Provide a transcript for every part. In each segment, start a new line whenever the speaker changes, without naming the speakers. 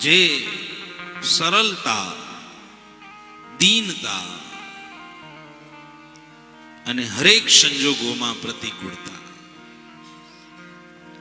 જે સરળતા, દીનતા અને હરેક સંજોગોમાં પ્રતિકૂળતા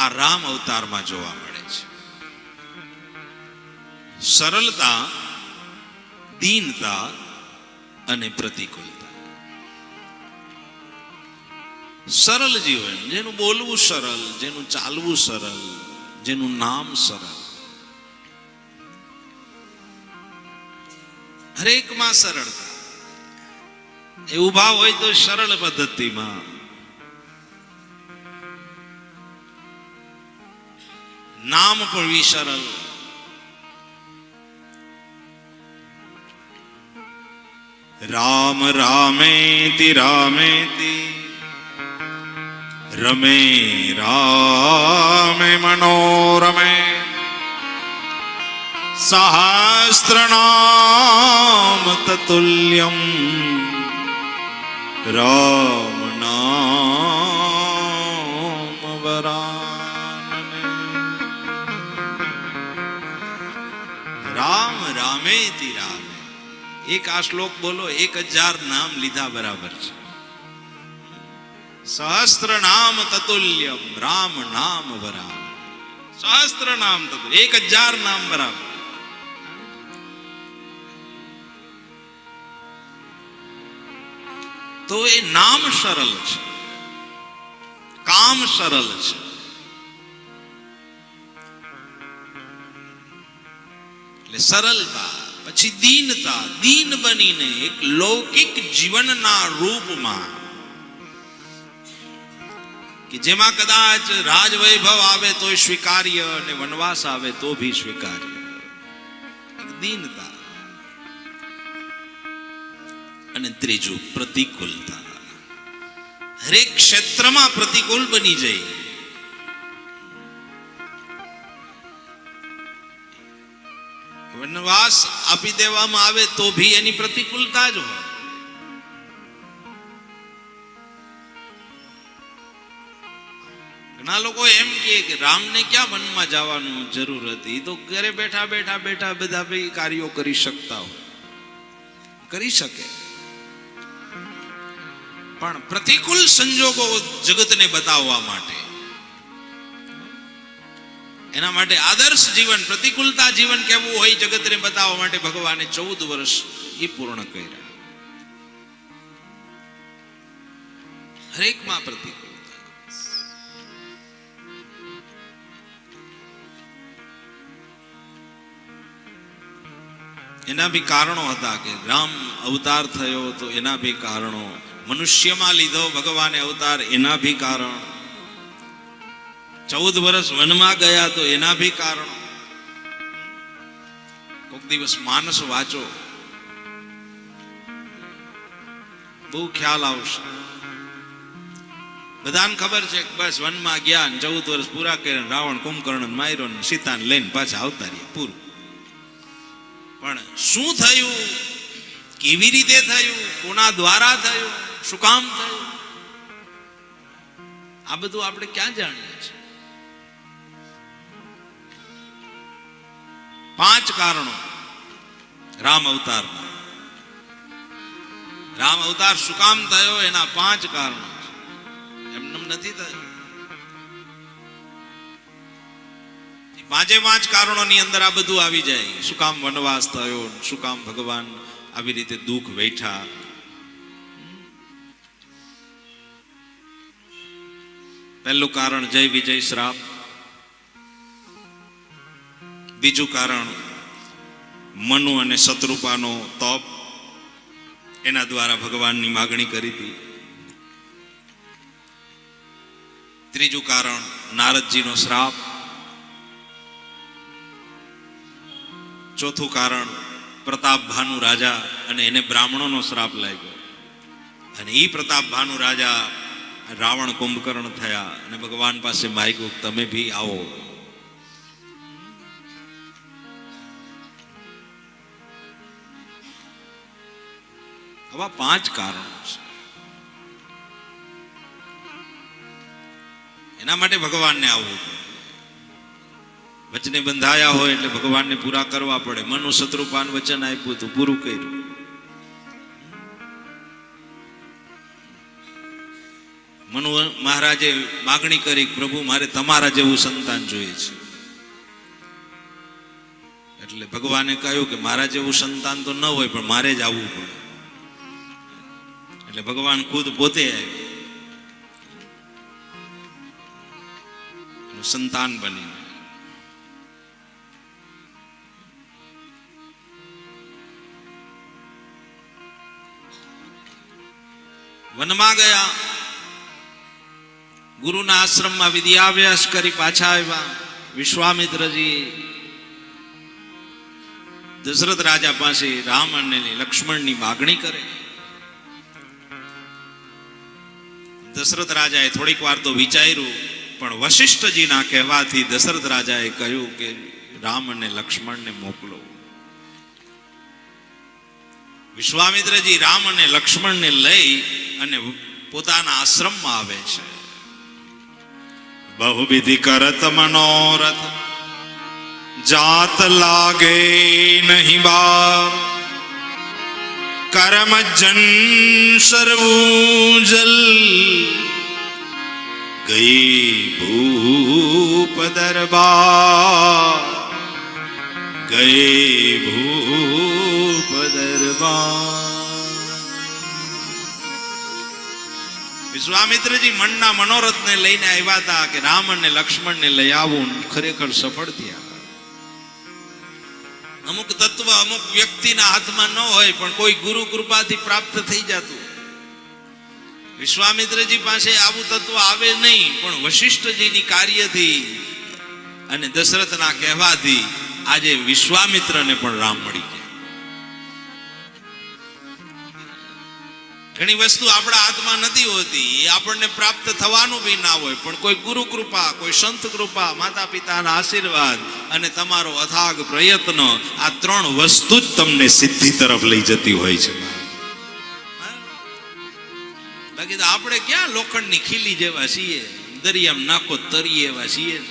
આ રામ અવતારમાં જોવા મળે છે. સરળતા, દીનતા અને પ્રતિકૂળતા. સરળ જીવન, જેનું બોલવું સરળ, જેનું ચાલવું સરળ, જેનું નામ સરળ. હરેકમાં સરળતા. એ ઊભા હોય તો સરળ પદ્ધતિમાં. નામ પણ સરળ રામ રામેતિ રામેતિ. રમે રામે મનોરમે. સહસ્રનામ તતુલ્યમ રામ નામ વરાનને રામ રામેતિ રામે એક આ શ્લોક બોલો એક હજાર નામ લીધા બરાબર છે સહસ્ત્ર નામ તતુલ્યમ રામ નામ બરાબર સહસ્ત્ર નામ તતુલ્ય એક હજાર નામ બરાબર તો એ નામ સરળ છે. કામ સરળ છે. એટલે સરળતા, પછી દીનતા. દીન બનીને એક લૌકિક જીવનના રૂપમાં કે જેમાં કદાચ રાજવૈભવ આવે તો સ્વીકાર્ય અને વનવાસ આવે તો ભી સ્વીકાર્ય. દીનતા. અને ત્રીજું પ્રતિકૂળતા. હરેક ક્ષેત્રમાં પ્રતિકૂળ બની જાય. વનવાસ આપી દેવામાં આવે તો ભી એની પ્રતિકૂળતા જ હોય. ઘણા લોકો એમ કે રામને ક્યાં વનમાં જવાનું જરૂર હતી? તો ઘરે બેઠા બેઠા બેઠા બધા બી કાર્યો કરી શકતા હોય. કરી શકે. પણ પ્રતિકૂળ સંજોગો જગતને બતાવવા માટે. એના માટે આદર્શ જીવન, પ્રતિકૂળતા જીવન કેવું હોય જગતને બતાવવા માટે ભગવાને ચૌદ વર્ષ એ પૂર્ણ કર્યા. હરેકમાં પ્રતિકૂળતા. એના બી કારણો હતા કે રામ અવતાર થયો તો એના બી કારણો મનુષ્યમાં લીધો ભગવાને અવતાર, એના બી કારણ. ચૌદ વર્ષ વનમાં ગયા તો એના બી કારણ. કોક દિવસ માનસ વાંચો. બહુ ખ્યાલ આવશે. બધાને ખબર છે બસ વનમાં ગયા ને ચૌદ વર્ષ પૂરા કર્યા રાવણ કુંભકર્ણ માયરો ને સીતાને લઈને પાછા આવતા રહ્યા પૂરું. પણ શું થયું? કેવી રીતે થયું? કોના દ્વારા થયું? શું કામ થયું? આ બધું આપણે ક્યાં જાણીએ છીએ? પાંચ કારણો રામ અવતારના. રામ અવતાર શું કામ થયો? એના પાંચ કારણો. એમનેમ નથી થયું. પાંચે પાંચ કારણોની અંદર આ બધું આવી જાય. શું કામ વનવાસ થયો? શું કામ ભગવાન આવી રીતે દુઃખ વેઠા? પહેલું કારણ જય વિજય શ્રાપ. બીજું કારણ મનુ અને શત્રુપાનો તપ. એના દ્વારા ભગવાનની માગણી કરી હતી. ત્રીજું કારણ નારદજીનો શ્રાપ. ચોથું કારણ પ્રતાપ ભાનુ રાજા અને એને બ્રાહ્મણોનો શ્રાપ લાગ્યો. અને એ પ્રતાપ ભાનુ રાજા રાવણ કુંભકર્ણ થયા અને ભગવાન પાસે માગ્યું, તમે ભી આવો. આવા પાંચ કારણો છે. એના માટે ભગવાનને આવવું પડે. વચને બંધાયા હોય એટલે ભગવાનને પૂરા કરવા પડે. મનુ શત્રુપાન વચન આપ્યું હતું, પૂરું કર્યું. મનુ મહારાજે માગણી કરી પ્રભુ, મારે તમારા જેવું સંતાન જોઈએ છે. એટલે ભગવાને કહ્યું કે મારા જેવું સંતાન તો ન હોય, પણ મારે જ આવવું પડે. એટલે ભગવાન ખુદ પોતે સંતાન બની વનમાં ગયા. ગુરુના આશ્રમમાં વિદ્યાભ્યાસ કરી પાછા આવ્યા. વિશ્વામિત્રજી, દશરથ રાજા પાસે રામ અને લક્ષ્મણની માગણી કરે. દશરથ રાજાએ થોડીક વાર તો વિચાર્યું, પણ વશિષ્ઠજીના કહેવાથી દશરથ રાજાએ કહ્યું કે રામ અને લક્ષ્મણને મોકલો. વિશ્વામિત્રજી રામ અને લક્ષ્મણને લઈ અને પોતાના આશ્રમમાં આવે છે. બહુવિધિ કરત મનોરથ જાત લાગે નહીં બાર કરમ જન સર્વૂજલ ગઈ ભૂપ દરબાર ગઈ વિશ્વામિત્રજી મનના મનોરથને લઈને આવ્યા હતા કે રામ અને લક્ષ્મણને લઈ આવું ખરેખર સફળ થયા. અમુક તત્વ અમુક વ્યક્તિના હાથમાં ન હોય પણ કોઈ ગુરુ કૃપાથી પ્રાપ્ત થઈ જતું. વિશ્વામિત્રજી પાસે આવું તત્વ આવે નહીં, પણ વશિષ્ઠજીની કાર્યથી અને દશરથના કહેવાથી આજે વિશ્વામિત્રને પણ રામ મળી ગયા. ઘણી વસ્તુ આપણા હાથમાં નથી હોતી, એ આપણને પ્રાપ્ત થવાનું બી ના હોય. પણ કોઈ ગુરુ કૃપા, કોઈ સંત કૃપા માતા પિતાના આશીર્વાદ અને તમારો અથાગ પ્રયત્ન આ ત્રણ વસ્તુ જ તમને સિદ્ધિ તરફ લઈ જતી હોય છે. બાકી તો આપણે ક્યાં લોખંડની ખીલી જેવા છીએ? દરિયામાં નાખો તરીએ એવા છીએ.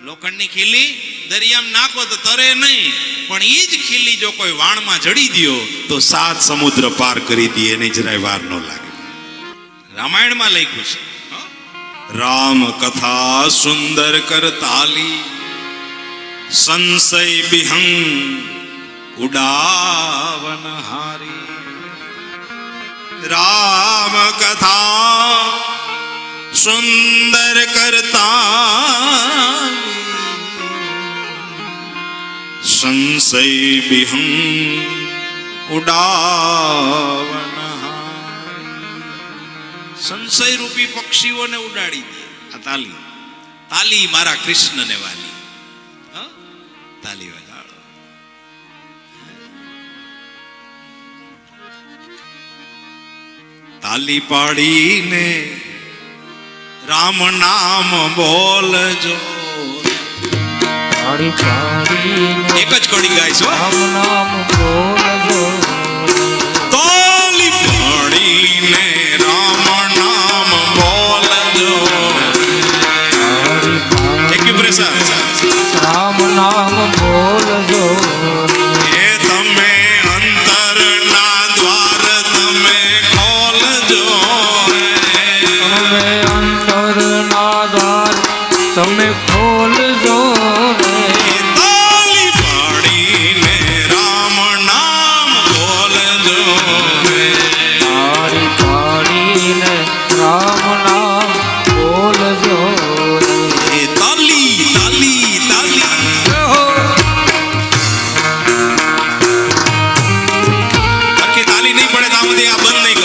લોખંડની ખીલી દરિયામાં નાખો તો તરે નહીં. પણ એ જ ખીલી જો કોઈ વાણમાં જડી દ્યો, તો સાત સમુદ્ર પાર કરી દે, એને જરાય વાર ન લાગે. રામાયણમાં લખ્યું છે. રામ કથા સુંદર કરતાલી, સંશય બિહંગ ઉડાવન હારી. રામ કથા સુંદર કરતા સંશય બિહં ઉડાવન સંશય રૂપી પક્ષીઓને ઉડાડી દે। આ તાલી। તાલી મારા કૃષ્ણને વાલી? તાલી વગાડો। તાલી પાડીને રામ નામ બોલજો।
પાડી ચાડી
એક જ કડી ગાઈશું
રામ નામ બોલજો.
તાલી પાડીને
આ બંધ નહીં